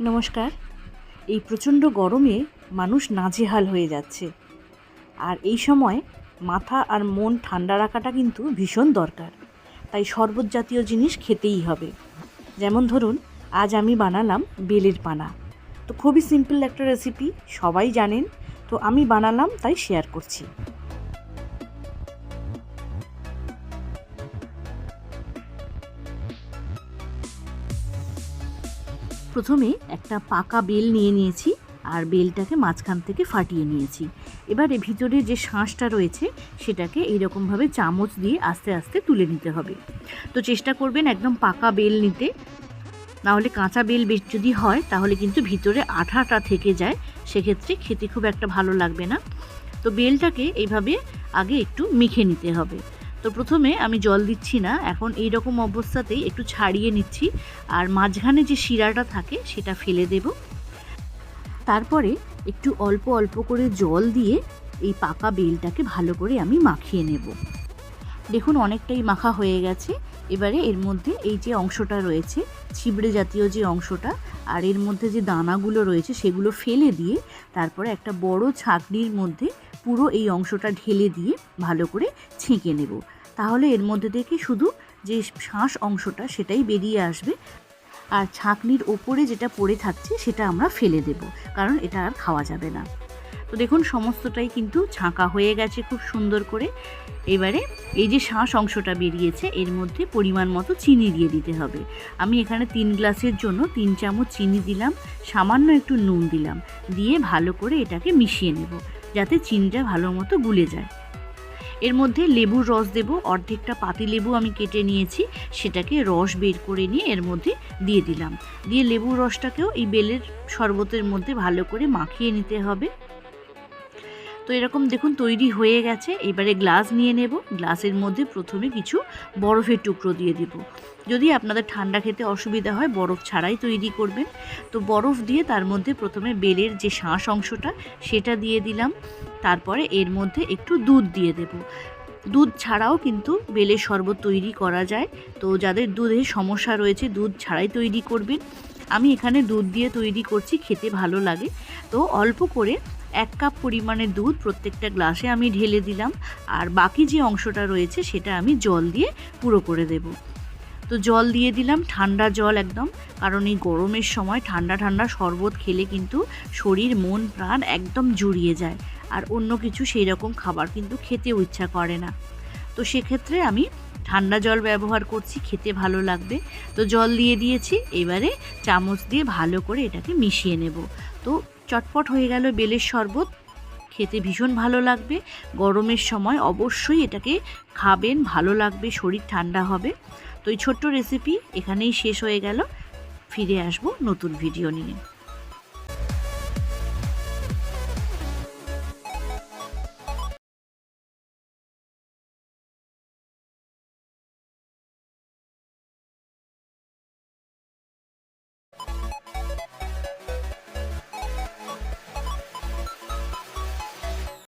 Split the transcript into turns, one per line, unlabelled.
নমস্কার। এই প্রচণ্ড গরমে মানুষ নাজেহাল হয়ে যাচ্ছে। আর এই সময় মাথা আর মন ঠান্ডা রাখাটা কিন্তু ভীষণ দরকার। তাই শরবত জাতীয় জিনিস খেতেই হবে। যেমন ধরুন, আজ আমি বানালাম বেলের পানা। তো খুবই সিম্পল একটা রেসিপি সবাই জানেন। তো আমি বানালাম, তাই শেয়ার করছি। প্রথমে একটা পাকা বেল নিয়ে নিয়েছি আর বেলটাকে মাঝখান থেকে ফাটিয়ে নিয়েছি। এবারে ভিতরে যে শাঁসটা রয়েছে, সেটাকে এইরকমভাবে চামচ দিয়ে আস্তে আস্তে তুলে নিতে হবে। তো চেষ্টা করবেন একদম পাকা বেল নিতে। নাহলে কাঁচা বেল যদি হয়, তাহলে কিন্তু ভিতরে আঠাটা থেকে যায়। সেক্ষেত্রে খেতে খুব একটা ভালো লাগবে না। তো বেলটাকে এইভাবে আগে একটু মেখে নিতে হবে। তো প্রথমে আমি জল দিচ্ছি না, এখন এই রকম অবস্থাতেই একটু ছাড়িয়ে নিচ্ছি, আর মাঝখানে যে শিরাটা থাকে সেটা ফেলে দেব। তারপরে একটু অল্প অল্প করে জল দিয়ে এই পাকা বেলটাকে ভালো করে আমি মাখিয়ে নেব। দেখুন অনেকটাই মাখা হয়ে গেছে, এবারে এর মধ্যে এই যে অংশটা রয়েছে, ছিবড়ে জাতীয় যে অংশটা, আর এর মধ্যে যে দানাগুলো রয়েছে সেগুলো ফেলে দিয়ে তারপরে একটা বড় ছাঁকনির মধ্যে পুরো এই অংশটা ঢেলে দিয়ে ভালো করে ছেঁকে নেব। তাহলে এর মধ্যে থেকে শুধু যে শ্বাস অংশটা সেটাই বেরিয়ে আসবে আর ছাঁকনির ওপরে যেটা পড়ে থাকছে সেটা আমরা ফেলে দেব, কারণ এটা আর খাওয়া যাবে না। তো দেখুন, সমস্তটাই কিন্তু ছাঁকা হয়ে গেছে খুব সুন্দর করে। এবারে এই যে শ্বাস অংশটা বেরিয়েছে, এর মধ্যে পরিমাণ মতো চিনি দিয়ে দিতে হবে। আমি এখানে তিন গ্লাসের জন্য তিন চামচ চিনি দিলাম, সামান্য একটু নুন দিলাম, দিয়ে ভালো করে এটাকে মিশিয়ে নেব। যাতে চিনিটা ভালো মতো গুলে যায়। এর মধ্যে লেবুর রস দেব, অর্ধেকটা পাতি লেবু আমি কেটে নিয়েছি, সেটাকে রস বের করে নিয়ে এর মধ্যে দিয়ে দিলাম। দিয়ে লেবুর রসটাকেও এই বেলের শরবতের মধ্যে ভালো করে মাখিয়ে নিতে হবে। তো এরকম দেখুন তৈরি হয়ে গেছে। এবারে গ্লাস নিয়ে নেব। গ্লাসের মধ্যে প্রথমে কিছু বরফের টুকরো দিয়ে দেব। যদি আপনাদের ঠান্ডা খেতে অসুবিধা হয়, বরফ ছাড়াই তৈরি করবেন। তো বরফ দিয়ে তার মধ্যে প্রথমে বেলের যে শাঁস অংশটা, সেটা দিয়ে দিলাম। তারপরে এর মধ্যে একটু দুধ দিয়ে দেব। দুধ ছাড়াও কিন্তু বেলের শরবত তৈরি করা যায়। তো যাদের দুধে সমস্যা রয়েছে, দুধ ছাড়াই তৈরি করবেন। আমি এখানে দুধ দিয়ে তৈরি করছি, খেতে ভালো লাগে। তো অল্প করে এক কাপ পরিমাণে দুধ প্রত্যেকটা গ্লাসে আমি ঢেলে দিলাম। আর বাকি যে অংশটা রয়েছে সেটা আমি জল দিয়ে পুরো করে দেব। তো জল দিয়ে দিলাম, ঠান্ডা জল একদম, কারণ এই গরমের সময় ঠান্ডা ঠান্ডা শরবত খেলে কিন্তু শরীর, মন, প্রাণ একদম জুড়িয়ে যায়। আর অন্য কিছু সেই রকম খাবার কিন্তু খেতেও ইচ্ছা করে না। তো সেক্ষেত্রে আমি ঠান্ডা জল ব্যবহার করছি, খেতে ভালো লাগবে। তো জল দিয়ে দিয়েছি, এবারে চামচ দিয়ে ভালো করে এটাকে মিশিয়ে নেব। তো চটপট হয়ে গেল বেলের শরবত। খেতে ভীষণ ভালো লাগবে। গরমের সময় অবশ্যই এটাকে খাবেন, ভালো লাগবে, শরীর ঠান্ডা হবে। তো এই ছোট্ট রেসিপি এখানেই শেষ হয়ে গেল। ফিরে আসব নতুন ভিডিও নিয়ে।